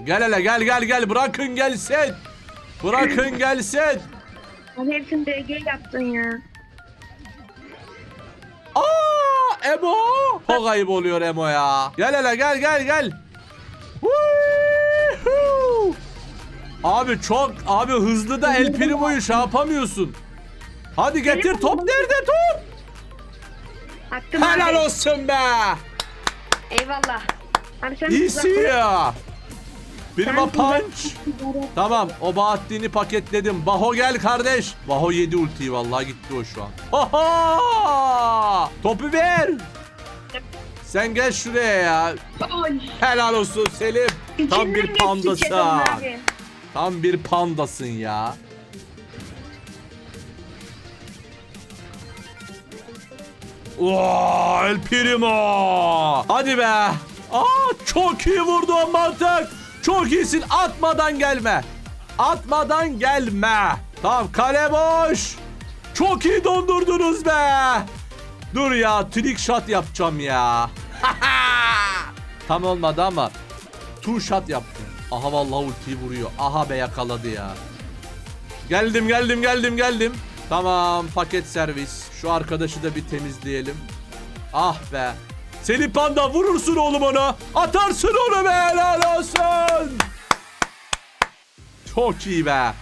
Gel hele gel gel gel bırakın gelsin. Bırakın gelsin. Abi hepsini DG yaptın ya. Aa Emo. Çok ayıp oluyor Emo ya. Gel hele gel gel gel. Abi çok abi hızlı da El Primo'yu şey yapamıyorsun. Hadi getir top nerede top? Attım Helal abi. olsun be. Eyvallah. Abi sen İyisin ya. Prima Sen- punch. Tamam o Bahattin'i paketledim. Baho gel kardeş. Baho yedi ultiyi vallahi gitti o şu an. Aha! Topu ver. Sen gel şuraya ya. Oy. Helal olsun Selim. Tam bir pandasın. Tam bir pandasın ya. Oo, El Primo. Hadi be. Aa, çok iyi vurdu o mantık. Çok iyisin. Atmadan gelme. Atmadan gelme. Tamam kale boş. Çok iyi dondurdunuz be. Dur ya trick shot yapacağım ya. Tam olmadı ama two shot yaptım. Aha vallahi ultiyi vuruyor. Aha be yakaladı ya. Geldim geldim geldim geldim. Tamam paket servis. Şu arkadaşı da bir temizleyelim. Ah be. Selim Panda vurursun oğlum ona. Atarsın onu be helal olsun. Çok iyi be.